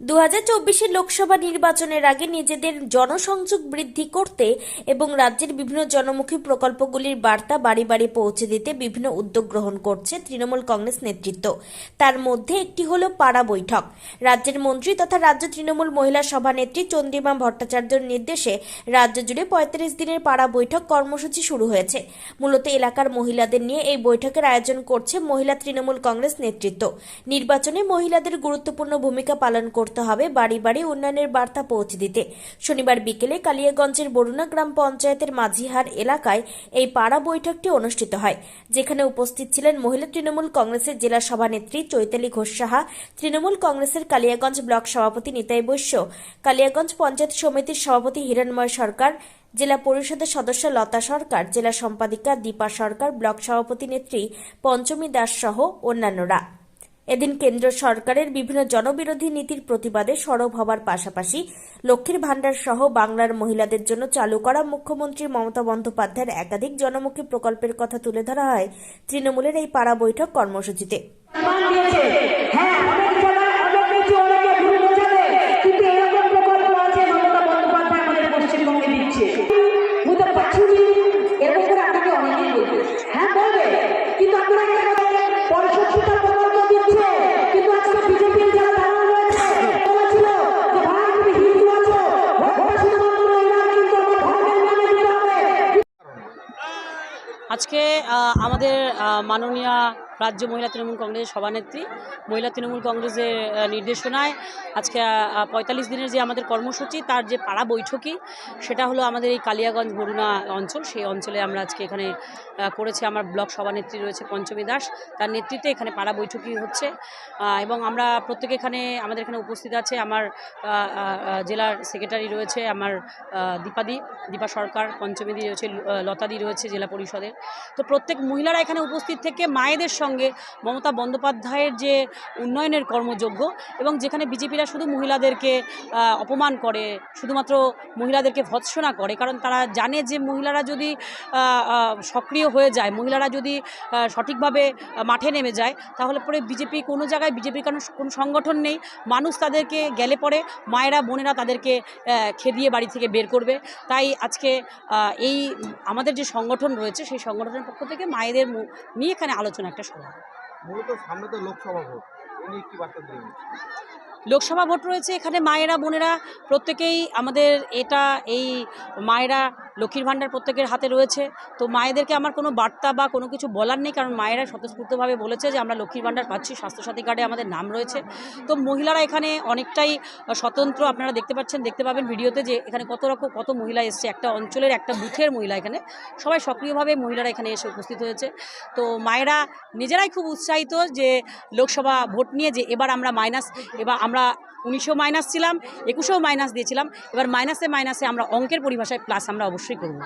দু হাজার লোকসভা নির্বাচনের আগে নিজেদের জনসংযোগ বৃদ্ধি করতে এবং রাজ্যের বিভিন্ন জনমুখী প্রকল্পগুলির বার্তা বাড়ি বাড়ি পৌঁছে দিতে বিভিন্ন উদ্যোগ গ্রহণ করছে তৃণমূল কংগ্রেস নেতৃত্ব। তার মধ্যে একটি হল পাড়া বৈঠক। রাজ্যের মন্ত্রী তথা রাজ্য তৃণমূল মহিলা সভানেত্রী চন্দ্রিমা ভট্টাচার্যের নির্দেশে রাজ্য জুড়ে পঁয়ত্রিশ দিনের পাড়া বৈঠক কর্মসূচি শুরু হয়েছে। মূলত এলাকার মহিলাদের নিয়ে এই বৈঠকের আয়োজন করছে মহিলা তৃণমূল কংগ্রেস নেতৃত্ব। নির্বাচনে মহিলাদের গুরুত্বপূর্ণ ভূমিকা পালন করতে হবে বাড়ি বাড়ি উন্নয়নের বার্তা পৌঁছে দিতে। শনিবার বিকেলে কালিয়াগঞ্জের বরুণা গ্রাম পঞ্চায়েতের মাঝিহার এলাকায় এই পাড়া বৈঠকটি অনুষ্ঠিত হয়, যেখানে উপস্থিত ছিলেন মহিলা তৃণমূল কংগ্রেসের জেলা সভানেত্রী চৈতালি ঘোষ সাহা, তৃণমূল কংগ্রেসের কালিয়াগঞ্জ ব্লক সভাপতি নিতাই বৈশ্য, কালিয়াগঞ্জ পঞ্চায়েত সমিতির সভাপতি হিরণময় সরকার, জেলা পরিষদের সদস্য লতা সরকার, জেলা সম্পাদিকা দীপা সরকার, ব্লক সভাপতি নেত্রী পঞ্চমী দাস সহ অন্যান্যরা। এদিন কেন্দ্র সরকারের বিভিন্ন জনবিরোধী নীতির প্রতিবাদে সরব হবার পাশাপাশি লক্ষ্মীর ভাণ্ডার সহ বাংলার মহিলাদের জন্য চালু করা মুখ্যমন্ত্রী মমতা বন্দ্যোপাধ্যায়ের একাধিক জনমুখী প্রকল্পের কথা তুলে ধরা হয় তৃণমূলের এই পাড়া বৈঠক কর্মসূচিতে। আজকে আমাদের মাননীয়া রাজ্য মহিলা তৃণমূল কংগ্রেসের সভানেত্রী। মহিলা তৃণমূল কংগ্রেসের নির্দেশনায় আজকে পঁয়তাল্লিশ দিনের যে আমাদের কর্মসূচি, তার যে পাড়া বৈঠকই, সেটা হলো আমাদের এই কালিয়াগঞ্জ বরুণা অঞ্চল। সেই অঞ্চলে আমরা আজকে এখানে করেছি। আমার ব্লক সভানেত্রী রয়েছে পঞ্চমী দাস। তার নেতৃত্বে এখানে পাড়া বৈঠকই হচ্ছে। এবং আমরা প্রত্যেকে এখানে, আমাদের এখানে উপস্থিত আছে আমার জেলার সেক্রেটারি রয়েছে আমার দীপাদি, দীপা সরকার পঞ্চমীদি রয়েছে লতাদি রয়েছে জেলা পরিষদের। তো প্রত্যেক মহিলারা এখানে উপস্থিত থেকে মায়েদের সঙ্গে মমতা বন্দ্যোপাধ্যায়ের যে উন্নয়নের কর্মযোগ্য এবং যেখানে বিজেপিরা শুধু মহিলাদেরকে অপমান করে, শুধুমাত্র মহিলাদেরকে ভৎসনা করে, কারণ তারা জানে যে মহিলারা যদি সক্রিয় হয়ে যায়, মহিলারা যদি সঠিকভাবে মাঠে নেমে যায়, তাহলে পরে বিজেপি কোনো জায়গায় বিজেপির কোনো কোনো সংগঠন নেই মানুষ তাদেরকে গেলে পরে মায়েরা, বোনেরা তাদেরকে খেদিয়ে বাড়ি থেকে বের করবে তাই আজকে এই আমাদের যে সংগঠন রয়েছে, সেই সংগঠনের পক্ষ থেকে মায়েদের নিয়ে এখানে আলোচনা, একটা। মূলত সামনে তো লোকসভা ভোট। বার্তা দিলেন লোকসভা ভোট রয়েছে, এখানে মায়েরা, বোনেরা প্রত্যেকেই আমাদের এটা, এই মায়েরা লক্ষ্মীর ভাণ্ডার প্রত্যেকের হাতে রয়েছে। তো মায়েদেরকে আমার কোনো বার্তা বা কোনো কিছু বলার নেই, কারণ মায়েরা স্বতঃস্ফূর্তভাবে বলেছে যে আমরা লক্ষ্মীর ভাণ্ডার পাচ্ছি স্বাস্থ্যসাথী কার্ডে আমাদের নাম রয়েছে। তো মহিলারা এখানে অনেকটাই স্বতন্ত্র আপনারা দেখতে পাচ্ছেন, দেখতে পাবেন ভিডিওতে যে এখানে কত রকম, কত মহিলা এসছে। একটা অঞ্চলের একটা বুথের মহিলা এখানে। সবাই সক্রিয়ভাবে মহিলারা এখানে এসে উপস্থিত হয়েছে। তো মায়েরা নিজেরাই খুব উৎসাহিত যে লোকসভা ভোট নিয়ে যে এবার আমরা মাইনাস এবার আমরা উনিশেও মাইনাস ছিলাম, একুশেও মাইনাস দিয়েছিলাম। এবার মাইনাসে মাইনাসে আমরা অঙ্কের পরিভাষায় প্লাস আমরা অবশ্যই করব।